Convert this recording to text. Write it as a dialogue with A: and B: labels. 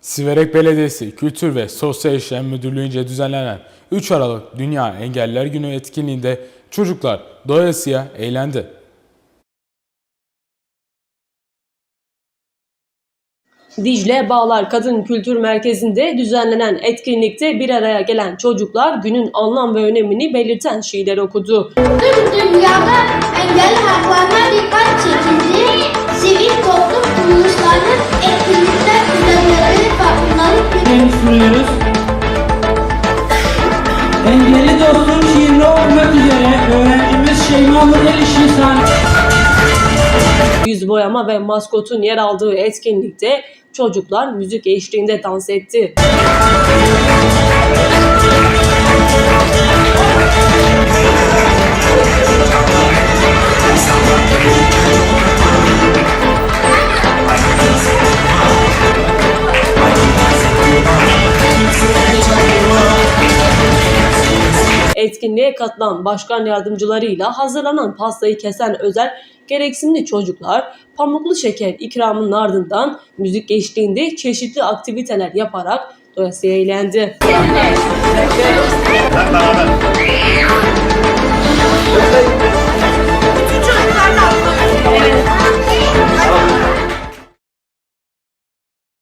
A: Siverek Belediyesi Kültür ve Sosyal İşler Müdürlüğü'nce düzenlenen 3 Aralık Dünya Engeller Günü etkinliğinde çocuklar doyasıya eğlendi.
B: Dicle Bağlar Kadın Kültür Merkezi'nde düzenlenen etkinlikte bir araya gelen çocuklar günün anlam ve önemini belirten şiirler okudu.
C: Tüm dünyada engelli haklarına dikkat çekici, sivil toplum kuruluşlarının
D: Engelli dostum şiirini okumak üzere öğrencimiz Şeyma Model İşlisan
B: Yüz boyama ve maskotun yer aldığı etkinlikte çocuklar müzik eşliğinde dans etti. Etkinliğe katılan başkan yardımcılarıyla hazırlanan pastayı kesen özel gereksinimli çocuklar pamuklu şeker ikramının ardından müzik eşliğinde çeşitli aktiviteler yaparak doyasıya eğlendi.